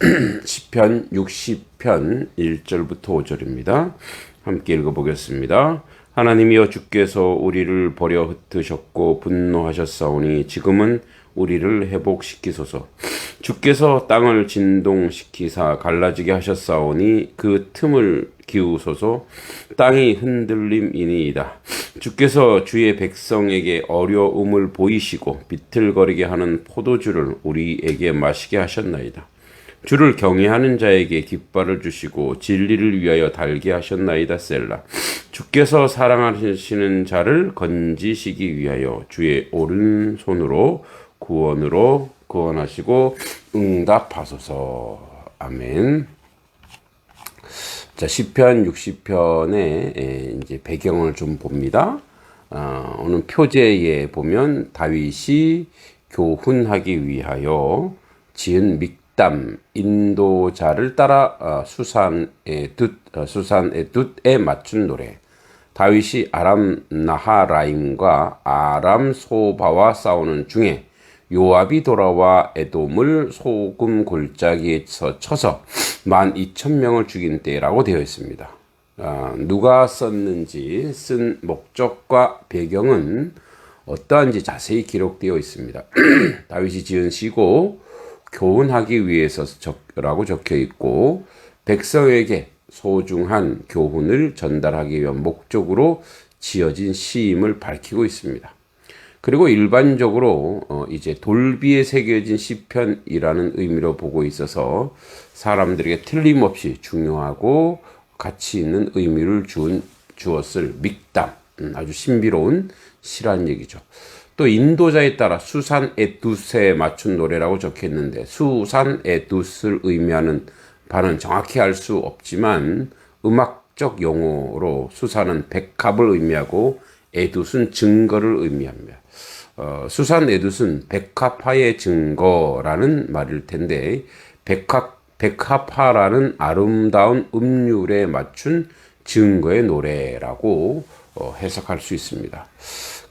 10편 60편 1절부터 5절입니다. 함께 읽어보겠습니다. 하나님이여 주께서 우리를 버려 흩으셨고 분노하셨사오니 지금은 우리를 회복시키소서. 주께서 땅을 진동시키사 갈라지게 하셨사오니 그 틈을 기우소서 땅이 흔들림이니이다. 주께서 주의 백성에게 어려움을 보이시고 비틀거리게 하는 포도주를 우리에게 마시게 하셨나이다. 주를 경외하는 자에게 깃발을 주시고 진리를 위하여 달게 하셨나이다 셀라. 주께서 사랑하시는 자를 건지시기 위하여 주의 오른손으로 구원으로 구원하시고 응답하소서. 아멘. 자, 시편 60편의 이제 배경을 좀 봅니다. 어, 오늘 표제에 보면 다윗이 교훈하기 위하여 지은 믹담 인도자를 따라 어, 수산의 둣 어, 수산의 둣에 맞춘 노래. 다윗이 아람 나하라임과 아람 소바와 싸우는 중에 요압이 돌아와 에돔을 소금 골짜기에서 쳐서 만 이천 명을 죽인 때라고 되어 있습니다. 아, 누가 썼는지 쓴 목적과 배경은 어떠한지 자세히 기록되어 있습니다. 다윗이 지은 시고 교훈하기 위해서라고 적혀 있고 백성에게 소중한 교훈을 전달하기 위한 목적으로 지어진 시임을 밝히고 있습니다. 그리고 일반적으로 어 이제 돌비에 새겨진 시편이라는 의미로 보고 있어서 사람들에게 틀림없이 중요하고 가치 있는 의미를 준 주었을 믹담 음, 아주 신비로운 시란 얘기죠. 또 인도자에 따라 수산 에두스에 맞춘 노래라고 적혔는데 수산 에두스를 의미하는 바는 정확히 알 수 없지만 음악적 용어로 수산은 백합을 의미하고 에두스는 증거를 의미합니다. 어, 수산 에두스는 백합화의 증거라는 말일 텐데 백합 백합화라는 아름다운 음률에 맞춘 증거의 노래라고 어, 해석할 수 있습니다.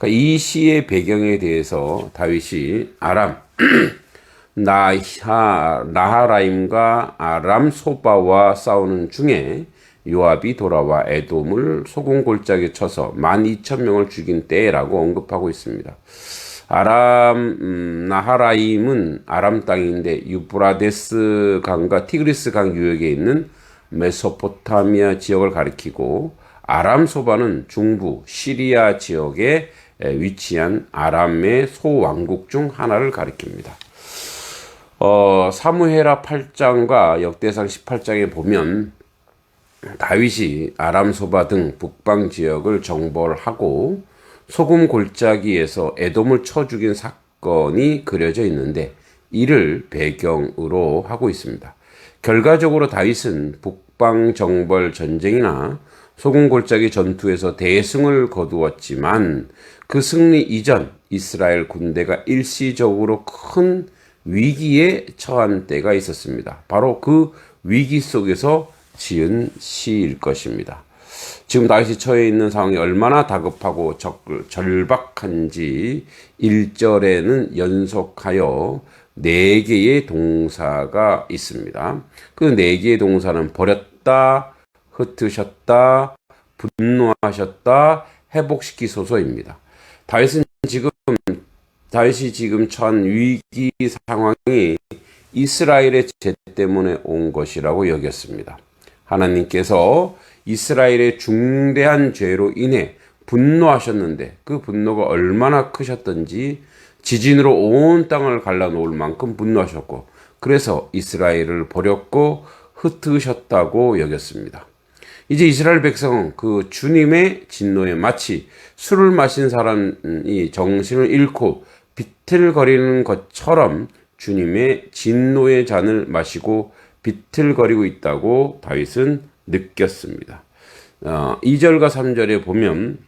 그러니까 이 시의 배경에 대해서 다윗이 아람 나하 나하라임과 아람 소바와 싸우는 중에 요압이 돌아와 에돔을 소금 골짜기에 쳐서 12,000명을 죽인 때라고 언급하고 있습니다. 아람 음, 나하라임은 아람 땅인데 유브라데스 강과 티그리스 강 유역에 있는 메소포타미아 지역을 가리키고 아람 소바는 중부 시리아 지역에 위치한 아람의 소왕국 중 하나를 가리킵니다. 어, 사무헤라 8장과 역대상 18장에 보면 다윗이 아람 소바 등 북방 지역을 정벌 하고 소금 골짜기에서 에돔을 쳐 죽인 사건이 그려져 있는데 이를 배경으로 하고 있습니다. 결과적으로 다윗은 북방 정벌 전쟁이나 소금 골짜기 전투에서 대승을 거두었지만 그 승리 이전 이스라엘 군대가 일시적으로 큰 위기에 처한 때가 있었습니다. 바로 그 위기 속에서 지은 시일 것입니다. 지금 다윗이 처해 있는 상황이 얼마나 다급하고 적, 절박한지 1절에는 연속하여 네 개의 동사가 있습니다. 그네 개의 동사는 버렸다, 흩으셨다, 분노하셨다, 회복시키소서입니다. 다윗은 지금 다윗이 지금 처한 위기 상황이 이스라엘의 죄 때문에 온 것이라고 여겼습니다. 하나님께서 이스라엘의 중대한 죄로 인해 분노하셨는데 그 분노가 얼마나 크셨던지 지진으로 온 땅을 갈라놓을 만큼 분노하셨고 그래서 이스라엘을 버렸고 흩으셨다고 여겼습니다. 이제 이스라엘 백성은 그 주님의 진노에 마치 술을 마신 사람이 정신을 잃고 비틀거리는 것처럼 주님의 진노의 잔을 마시고 비틀거리고 있다고 다윗은 느꼈습니다. 어, 2절과 3절에 보면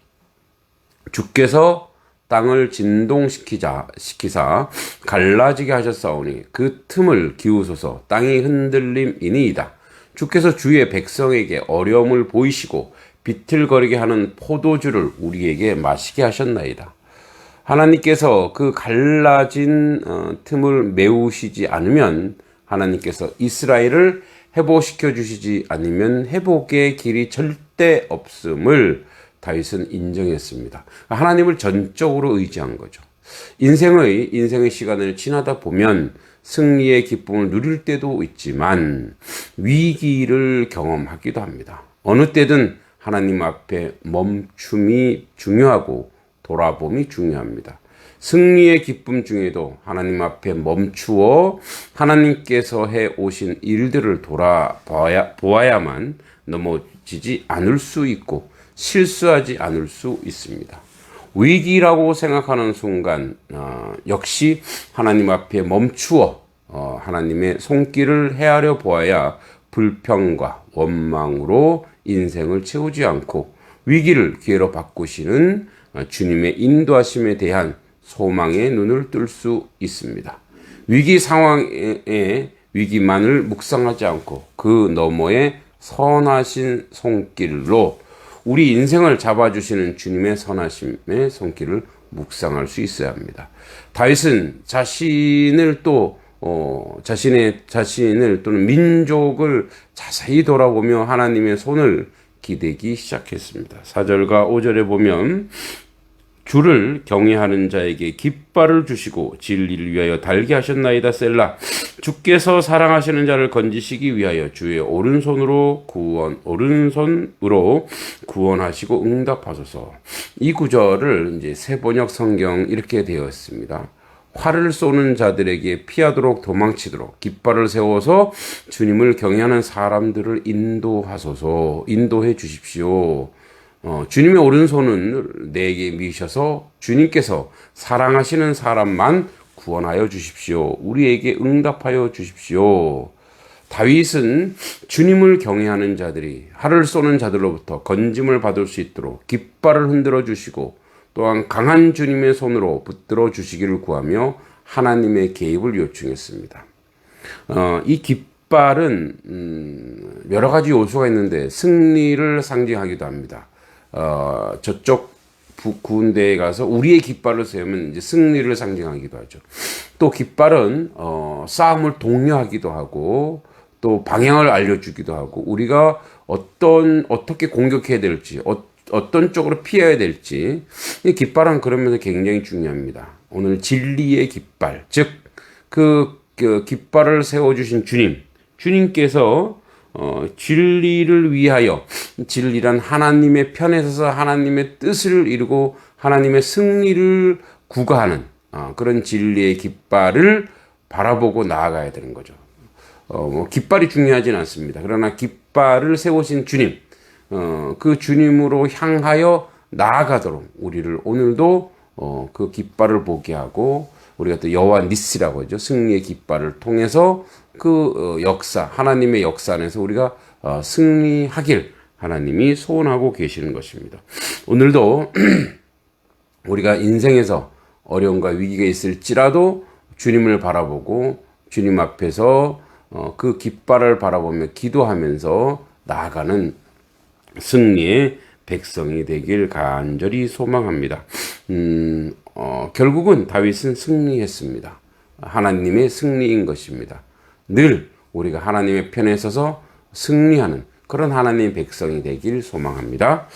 주께서 땅을 진동시키자 시키사 갈라지게 하셨사오니 그 틈을 기우소서 땅이 흔들림이니이다. 주께서 주의 백성에게 어려움을 보이시고 비틀거리게 하는 포도주를 우리에게 마시게 하셨나이다. 하나님께서 그 갈라진 어, 틈을 메우시지 않으면 하나님께서 이스라엘을 회복시켜 주시지 않으면 회복의 길이 절대 없음을 다윗은 인정했습니다. 하나님을 전적으로 의지한 거죠. 인생의 인생의 시간을 지나다 보면 승리의 기쁨을 누릴 때도 있지만 위기를 경험하기도 합니다. 어느 때든 하나님 앞에 멈춤이 중요하고 돌아봄이 중요합니다. 승리의 기쁨 중에도 하나님 앞에 멈추어 하나님께서 해 오신 일들을 돌아보아야 보아야만 넘어지지 않을 수 있고 실수하지 않을 수 있습니다. 위기라고 생각하는 순간 어, 역시 하나님 앞에 멈추어 어, 하나님의 손길을 헤아려 보아야 불평과 원망으로 인생을 채우지 않고 위기를 기회로 바꾸시는 어, 주님의 인도하심에 대한 소망의 눈을 뜰 수 있습니다. 위기 상황에 위기만을 묵상하지 않고 그 너머에 선하신 손길로 우리 인생을 잡아주시는 주님의 선하심의 손길을 묵상할 수 있어야 합니다. 다윗은 자신을 또 어, 자신의 자신을 또는 민족을 자세히 돌아보며 하나님의 손을 기대기 시작했습니다. 4절과 5절에 보면 주를 경외하는 자에게 깃발을 주시고 진리를 위하여 달게 하셨나이다 셀라 주께서 사랑하시는 자를 건지시기 위하여 주의 오른손으로 구원 오른손으로 구원하시고 응답하소서 이 구절을 이제 세번역 성경 이렇게 되어 있습니다. 활을 쏘는 자들에게 피하도록 도망치도록 깃발을 세워서 주님을 경외하는 사람들을 인도하소서 인도해 주십시오. 어, 주님의 오른손은 내게 미셔서 주님께서 사랑하시는 사람만 구원하여 주십시오. 우리에게 응답하여 주십시오. 다윗은 주님을 경외하는 자들이 활을 쏘는 자들로부터 건짐을 받을 수 있도록 깃발을 흔들어 주시고 또한 강한 주님의 손으로 붙들어 주시기를 구하며 하나님의 개입을 요청했습니다. 어, 이 깃발은 음, 여러 가지 요소가 있는데 승리를 상징하기도 합니다. 어, 저쪽 군대에 가서 우리의 깃발을 세우면 이제 승리를 상징하기도 하죠. 또 깃발은 어, 싸움을 독려하기도 하고 또 방향을 알려주기도 하고 우리가 어떤 어떻게 공격해야 될지 어, 어떤 쪽으로 피해야 될지 이 깃발은 그런 면에서 굉장히 중요합니다. 오늘 진리의 깃발 즉그 그 깃발을 세워주신 주님 주님께서 어, 진리를 위하여 진리란 하나님의 편에 서서 하나님의 뜻을 이루고 하나님의 승리를 구가하는 어, 그런 진리의 깃발을 바라보고 나아가야 되는 거죠. 어, 뭐 깃발이 중요하진 않습니다. 그러나 깃발을 세우신 주님, 어, 그 주님으로 향하여 나아가도록 우리를 오늘도 어, 그 깃발을 보게 하고 우리가 또 여호와 니스라고 하죠. 승리의 깃발을 통해서 그 어, 역사, 하나님의 역사 안에서 우리가 어, 승리하길 하나님이 소원하고 계시는 것입니다. 오늘도 우리가 인생에서 어려움과 위기가 있을지라도 주님을 바라보고 주님 앞에서 어, 그 깃발을 바라보며 기도하면서 나아가는 승리의 백성이 되길 간절히 소망합니다. 음, 어, 결국은 다윗은 승리했습니다. 하나님의 승리인 것입니다. 늘 우리가 하나님의 편에 서서 승리하는 그런 하나님의 백성이 되길 소망합니다.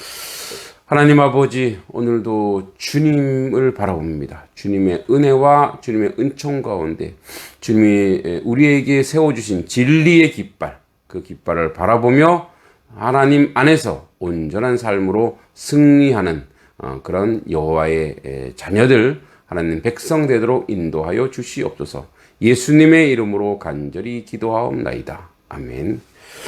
하나님 아버지, 오늘도 주님을 바라봅니다. 주님의 은혜와 주님의 은총 가운데 주님이 우리에게 세워주신 진리의 깃발, 그 깃발을 바라보며 하나님 안에서 온전한 삶으로 승리하는 어, 그런 여호와의 자녀들, 하나님 백성 되도록 인도하여 주시옵소서. 예수님의 이름으로 간절히 기도하옵나이다. 아멘.